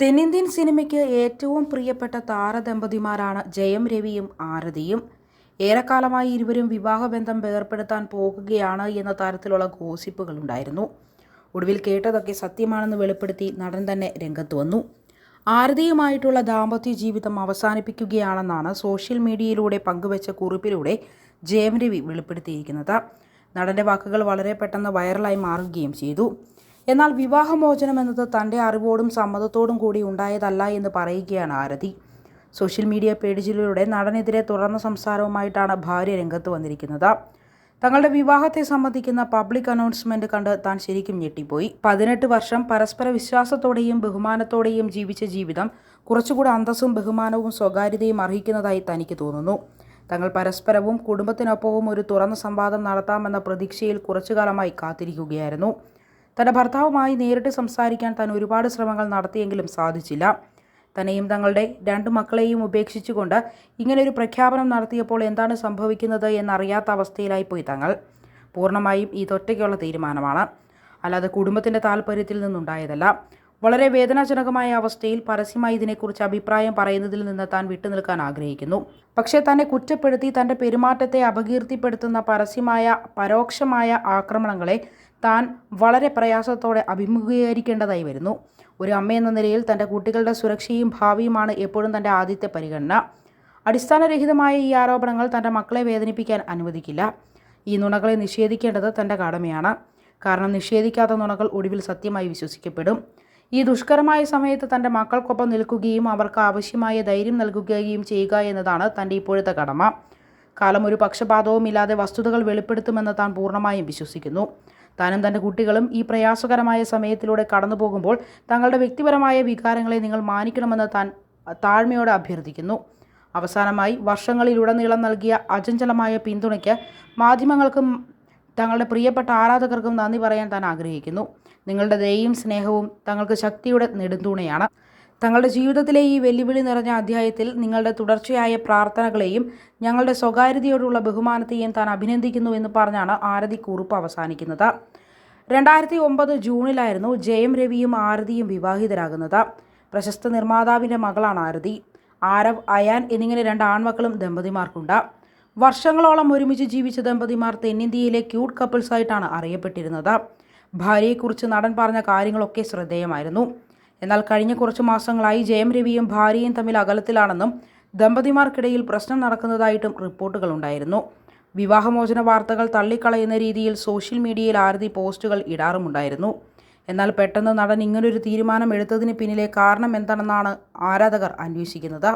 തെന്നിന്ത്യൻ സിനിമയ്ക്ക് ഏറ്റവും പ്രിയപ്പെട്ട താരദമ്പതിമാരാണ് ജയം രവിയും ആരതിയും. ഏറെക്കാലമായി ഇരുവരും വിവാഹബന്ധം വേർപ്പെടുത്താൻ പോകുകയാണ് എന്ന തരത്തിലുള്ള ഗോസിപ്പുകൾ ഉണ്ടായിരുന്നു. ഒടുവിൽ കേട്ടതൊക്കെ സത്യമാണെന്ന് വെളിപ്പെടുത്തി നടൻ തന്നെ രംഗത്ത് വന്നു. ആരതിയുമായിട്ടുള്ള ദാമ്പത്യ ജീവിതം അവസാനിപ്പിക്കുകയാണെന്നാണ് സോഷ്യൽ മീഡിയയിലൂടെ പങ്കുവച്ച കുറിപ്പിലൂടെ ജയം രവി വെളിപ്പെടുത്തിയിരിക്കുന്നത്. നടന്റെ വാക്കുകൾ വളരെ പെട്ടെന്ന് വൈറലായി മാറുകയും ചെയ്തു. എന്നാൽ വിവാഹമോചനം എന്നത് തന്റെ അറിവോടും സമ്മതത്തോടും കൂടി ഉണ്ടായതല്ല എന്ന് പറയുകയാണ് ആരതി. സോഷ്യൽ മീഡിയ പേജിലൂടെ നടനെതിരെ തുറന്ന സംസാരവുമായിട്ടാണ് ഭാര്യ രംഗത്ത് വന്നിരിക്കുന്നത്. തങ്ങളുടെ വിവാഹത്തെ സംബന്ധിക്കുന്ന പബ്ലിക് അനൗൺസ്മെന്റ് കണ്ട് താൻ ശരിക്കും ഞെട്ടിപ്പോയി. പതിനെട്ട് വർഷം പരസ്പര വിശ്വാസത്തോടെയും ബഹുമാനത്തോടെയും ജീവിച്ച ജീവിതം കുറച്ചുകൂടെ അന്തസ്സും ബഹുമാനവും സ്വകാര്യതയും അർഹിക്കുന്നതായി തനിക്ക് തോന്നുന്നു. തങ്ങൾ പരസ്പരവും കുടുംബത്തിനൊപ്പവും ഒരു തുറന്ന സംവാദം നടത്താമെന്ന പ്രതീക്ഷയിൽ കുറച്ചുകാലമായി കാത്തിരിക്കുകയായിരുന്നു. തന്റെ ഭർത്താവുമായി നേരിട്ട് സംസാരിക്കാൻ താൻ ഒരുപാട് ശ്രമങ്ങൾ നടത്തിയെങ്കിലും സാധിച്ചില്ല. തന്നെയും തങ്ങളുടെ രണ്ട് മക്കളെയും ഉപേക്ഷിച്ചുകൊണ്ട് ഇങ്ങനൊരു പ്രഖ്യാപനം നടത്തിയപ്പോൾ എന്താണ് സംഭവിക്കുന്നത് എന്നറിയാത്ത അവസ്ഥയിലായിപ്പോയി തങ്ങൾ. പൂർണമായും ഇതൊറ്റയ്ക്കുള്ള തീരുമാനമാണ്. അല്ലാതെ കുടുംബത്തിന്റെ താല്പര്യത്തിൽ നിന്നുണ്ടായതല്ല. വളരെ വേദനാജനകമായ അവസ്ഥയിൽ പരസ്യമായി ഇതിനെക്കുറിച്ച് അഭിപ്രായം പറയുന്നതിൽ നിന്ന് താൻ വിട്ടുനിൽക്കാൻ ആഗ്രഹിക്കുന്നു. പക്ഷേ തന്നെ കുറ്റപ്പെടുത്തി തന്റെ പെരുമാറ്റത്തെ അപകീർത്തിപ്പെടുത്തുന്ന പരസ്യമായ പരോക്ഷമായ ആക്രമണങ്ങളെ താൻ വളരെ പ്രയാസത്തോടെ അഭിമുഖീകരിക്കേണ്ടതായി വരുന്നു. ഒരു അമ്മയെന്ന നിലയിൽ തന്റെ കുട്ടികളുടെ സുരക്ഷയും ഭാവിയുമാണ് എപ്പോഴും തന്റെ ആദ്യത്തെ പരിഗണന. അടിസ്ഥാനരഹിതമായ ഈ ആരോപണങ്ങൾ തന്റെ മക്കളെ വേദനിപ്പിക്കാൻ അനുവദിക്കില്ല. ഈ നുണകളെ നിഷേധിക്കേണ്ടത് തന്റെ കടമയാണ്. കാരണം നിഷേധിക്കാത്ത നുണകൾ ഒടുവിൽ സത്യമായി വിശ്വസിക്കപ്പെടും. ഈ ദുഷ്കരമായ സമയത്ത് തന്റെ മക്കൾക്കൊപ്പം നിൽക്കുകയും അവർക്ക് ആവശ്യമായ ധൈര്യം നൽകുകയും ചെയ്യുക എന്നതാണ് തന്റെ ഇപ്പോഴത്തെ കടമ. കാലം ഒരു പക്ഷപാതവും ഇല്ലാതെ വസ്തുതകൾ വെളിപ്പെടുത്തുമെന്ന് താൻ പൂർണമായും വിശ്വസിക്കുന്നു. താനും തന്റെ കുട്ടികളും ഈ പ്രയാസകരമായ സമയത്തിലൂടെ കടന്നു പോകുമ്പോൾ തങ്ങളുടെ വ്യക്തിപരമായ വികാരങ്ങളെ നിങ്ങൾ മാനിക്കണമെന്ന് താൻ താഴ്മയോടെ അഭ്യർത്ഥിക്കുന്നു. അവസാനമായി വർഷങ്ങളിലുടനീളം നൽകിയ അചഞ്ചലമായ പിന്തുണയ്ക്ക് മാധ്യമങ്ങൾക്കും തങ്ങളുടെ പ്രിയപ്പെട്ട ആരാധകർക്കും നന്ദി പറയാൻ താൻ ആഗ്രഹിക്കുന്നു. നിങ്ങളുടെ ദയയും സ്നേഹവും തങ്ങൾക്ക് ശക്തിയുടെ നെടുന്തൂണയാണ്. തങ്ങളുടെ ജീവിതത്തിലെ ഈ വെല്ലുവിളി നിറഞ്ഞ അധ്യായത്തിൽ നിങ്ങളുടെ തുടർച്ചയായ പ്രാർത്ഥനകളെയും ഞങ്ങളുടെ സ്വകാര്യതയോടുള്ള ബഹുമാനത്തെയും താൻ അഭിനന്ദിക്കുന്നു എന്ന് പറഞ്ഞാണ് ആരതി കുറിപ്പ് അവസാനിക്കുന്നത്. രണ്ടായിരത്തി ഒമ്പത് ജൂണിലായിരുന്നു ജയം രവിയും ആരതിയും വിവാഹിതരാകുന്നത്. പ്രശസ്ത നിർമ്മാതാവിന്റെ മകളാണ് ആരതി. ആരവ് അയാൻ എന്നിങ്ങനെ രണ്ട് ആൺമക്കളും ദമ്പതിമാർക്കുണ്ട്. വർഷങ്ങളോളം ഒരുമിച്ച് ജീവിച്ച ദമ്പതിമാർ തെന്നിന്ത്യയിലെ ക്യൂട്ട് കപ്പിൾസായിട്ടാണ് അറിയപ്പെട്ടിരുന്നത്. ഭാര്യയെക്കുറിച്ച് നടൻ പറഞ്ഞ കാര്യങ്ങളൊക്കെ ശ്രദ്ധേയമായിരുന്നു. എന്നാൽ കഴിഞ്ഞ കുറച്ച് മാസങ്ങളായി ജയം രവിയും ഭാര്യയും തമ്മിൽ അകലത്തിലാണെന്നും ദമ്പതിമാർക്കിടയിൽ പ്രശ്നം നടക്കുന്നതായിട്ടും റിപ്പോർട്ടുകളുണ്ടായിരുന്നു വിവാഹമോചന വാർത്തകൾ തള്ളിക്കളയുന്ന രീതിയിൽ സോഷ്യൽ മീഡിയയിൽ ആരതി പോസ്റ്റുകൾ ഇടാറുമുണ്ടായിരുന്നു. എന്നാൽ പെട്ടെന്ന് നടൻ ഇങ്ങനൊരു തീരുമാനം എടുത്തതിന് പിന്നിലെ കാരണം എന്താണെന്നാണ് ആരാധകർ അന്വേഷിക്കുന്നത്.